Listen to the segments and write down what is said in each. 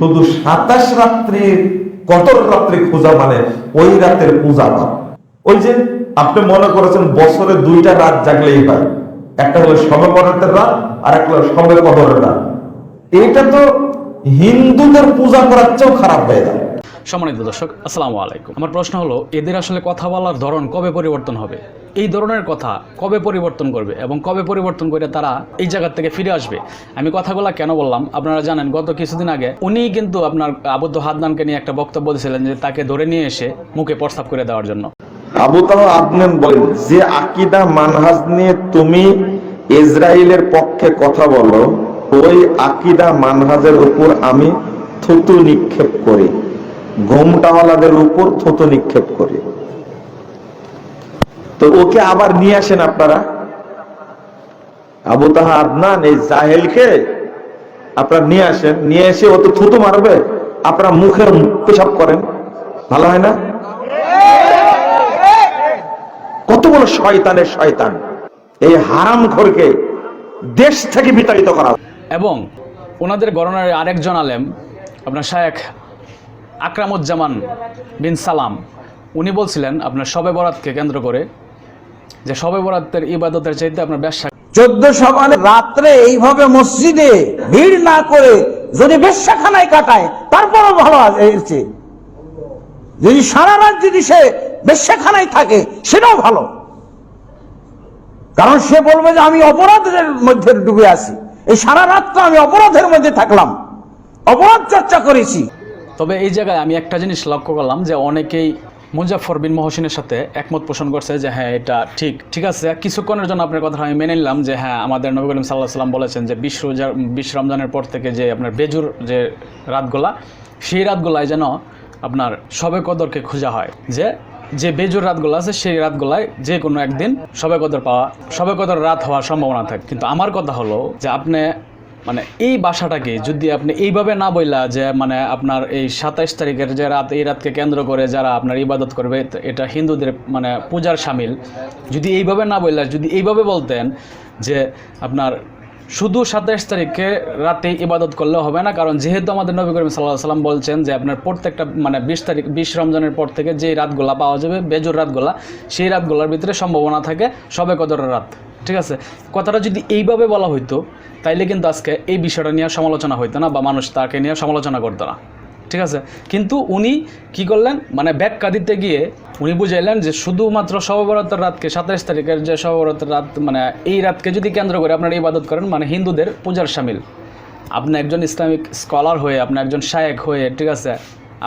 শুধু সাতাশ রাত্রি কতর রাত্রি খোঁজা মানে ওই রাতের পূজা পান ওই যে আপনি মনে করেছেন বছরে দুইটা রাত জাগলেই হয়। একটা হলো সবে বরাতের রাত, আর একটা হলো সবে কদরের রাত। এটা তো হিন্দুদের পূজা করার চেয়েও খারাপ হয়ে যায়। সম্মানিত দর্শক, আসসালামু আলাইকুম। আমার প্রশ্ন হলো, এদের আসলে কথা বলার ধরন কবে পরিবর্তন হবে? এই ধরনের কথা কবে পরিবর্তন করবে এবং কবে পরিবর্তন করে তারা এই জায়গা থেকে ফিরে আসবে? আমি কথাগুলো কেন বললাম? আপনারা জানেন, গত কিছুদিন আগে উনি কিন্তু আপনার আবদ্ধ হাদনানকে নিয়ে একটা বক্তব্য দিয়েছিলেন যে তাকে ধরে নিয়ে এসে মুখে প্রস্তাব করে দেওয়ার জন্য। আবু তাহ আদনান বলেন, যে আকিদা মানহাজ নিয়ে তুমি ইসরায়েলের পক্ষে কথা বলো, ওই আকিদা মানহাজের উপর আমি থুতু নিক্ষেপ করি। ঘুমটাওয়ালাদের উপর নিক্ষেপ করি। তো ওকে আবার নিয়ে আসেন আপনারা? আবু তাহা আদনান, এই জাহেলকে নিয়ে আসেন। নিয়ে এসে ও তো মারবে মুখে পেশাব করেন। ভালো হয় না? কত বড় শয়তানের শয়তান। এই হারাম ঘরকে দেশ থেকে বিতাড়িত করা। এবং ওনাদের গণনার আরেকজন আলেম, আপনার শায়েখ আকরামুজ্জামান বিন সালাম, উনি বলছিলেন আপনার শবে বরাতকে কেন্দ্র করে যে শবে বরাতের ইবাদতের চাইতে আপনার ব্যবসা চোদ্দ সকালে রাত্রে এইভাবে মসজিদে ভিড় না করে যদি বেশ্যাখানায় কাটায়, তারপরও ভালো আছে যদি সারা রাত যদি সে বেশ্যাখানায় থাকে, সেটাও ভালো। কারণ সে বলবে যে আমি অপরাধের মধ্যে ডুবে আছি। এই সারা রাত তো আমি অপরাধের মধ্যে থাকলাম। অপরাধ চর্চা করেছি। তবে এই জায়গায় আমি একটা জিনিস লক্ষ্য করলাম যে অনেকেই মুজাফর বিন মহসিনের সাথে একমত পোষণ করছে যে হ্যাঁ এটা ঠিক ঠিক আছে। কিছুক্ষণের জন্য আপনার কথা আমি মেনে নিলাম যে হ্যাঁ আমাদের নবী করিম সাল্লাহ সাল্লাম বলেছেন যে, বিশ রোজার বিশ রমজানের পর থেকে যে আপনার বেজুর যে রাতগুলা, সেই রাতগুলায় যেন আপনার সবে কদরকে খোঁজা হয়। যে যে বেজুর রাতগুলো আছে, সেই রাতগুলায় যে কোনো একদিন সবে কদর পাওয়া সবে কদর রাত হওয়ার সম্ভাবনা থাকে। কিন্তু আমার কথা হলো যে, আপনি মানে এই বাসাটাকে যদি আপনি এইভাবে না বললা যে মানে আপনার এই সাতাইশ তারিখের যে রাত, এই রাতকে কেন্দ্র করে যারা আপনার ইবাদত করবে এটা হিন্দুদের মানে পূজার সামিল। যদি এইভাবে না বললা যদি এইভাবে বলতেন যে আপনার শুধু সাতাইশ তারিখে রাতে ইবাদত করলে হবে না, কারণ যেহেতু আমাদের নবী করিম সাল্লাহ সাল্লাম বলছেন যে আপনার প্রত্যেকটা মানে বিশ তারিখ, বিশ রমজানের পর থেকে যে রাতগুলা পাওয়া যাবে, বেজুর রাতগুলা, সেই রাতগুলার ভিতরে সম্ভাবনা থাকে সবে কদর রাত, ঠিক আছে? কথাটা যদি এইভাবে বলা হইতো, তাইলে কিন্তু আজকে এই বিষয়টা নিয়ে সমালোচনা হইতো না বা মানুষ তাকে নিয়ে সমালোচনা করতো না। ঠিক আছে? কিন্তু উনি কি করলেন? মানে ব্যাখ্যা দিতে গিয়ে উনি বুঝাইলেন যে শুধুমাত্র সববরতের রাতকে সাতাইশ তারিখের যে সববরতের রাত মানে এই রাতকে যদি কেন্দ্র করে আপনারা ইবাদত করেন মানে হিন্দুদের পূজার সামিল। আপনি একজন ইসলামিক স্কলার হয়ে, আপনি একজন শায়েক হয়ে, ঠিক আছে?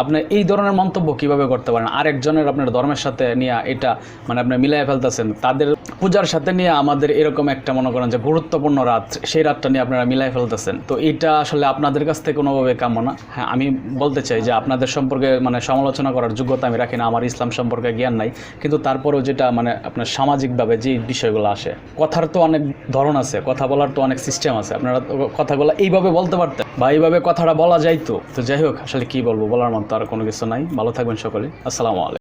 আপনি এই ধরনের মন্তব্য কীভাবে করতে পারেন? আরেকজনের আপনার ধর্মের সাথে নিয়ে এটা মানে আপনি মিলাই ফেলতেছেন, তাদের পূজার সাথে নিয়ে আমাদের এরকম একটা মনে করেন যে গুরুত্বপূর্ণ রাত, সেই রাতটা নিয়ে আপনারা মিলাই ফেলতেছেন। তো এটা আসলে আপনাদের কাছ থেকে কোনোভাবে কামনা হ্যাঁ আমি বলতে চাই যে আপনাদের সম্পর্কে মানে সমালোচনা করার যোগ্যতা আমি রাখি না, আমার ইসলাম সম্পর্কে জ্ঞান নাই। কিন্তু তারপরেও যেটা মানে আপনার সামাজিকভাবে যে বিষয়গুলো আসে, কথার তো অনেক ধরন আছে, কথা বলার তো অনেক সিস্টেম আছে। আপনারা কথাগুলো এইভাবে বলতে পারতেন। বা এইভাবে কথাটা বলা যাইতো। তো যাই হোক, আসলে কি বলব, বলার মতো আর কোনো কিছু নাই। ভালো থাকবেন সকলে। আসসালামু আলাইকুম।